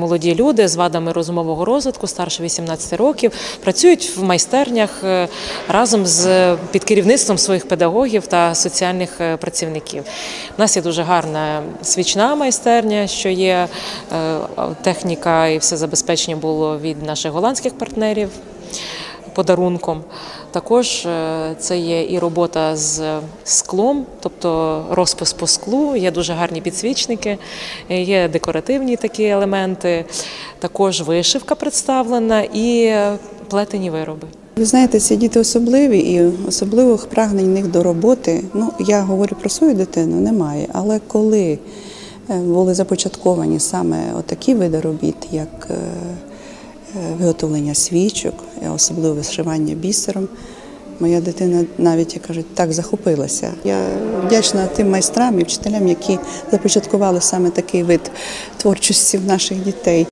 Молоді люди з вадами розумового розвитку, старше 18 років, працюють в майстернях е, разом з під керівництвом своїх педагогів та соціальних е, працівників. У нас є дуже гарна свічна майстерня, що є е, техніка і все забезпечення було від наших голландських партнерів подарунком. Також е, це є і робота з склом, тобто розпис по склу, є дуже гарні підсвічники, е, є декоративні такі елементи, також вишивка представлена і плетені вироби. Ви знаєте, ці діти особливі і особливих прагнень них до роботи. Ну, я говорю про свою дитину, немає. Але коли е, були започатковані саме отакі види робіт, як виготовлення свічок, е, особливо вишивання бісером, моя дитина навіть, як кажуть, так захопилася. Я вдячна тим майстрам і вчителям, які започаткували саме такий вид творчості в наших дітей.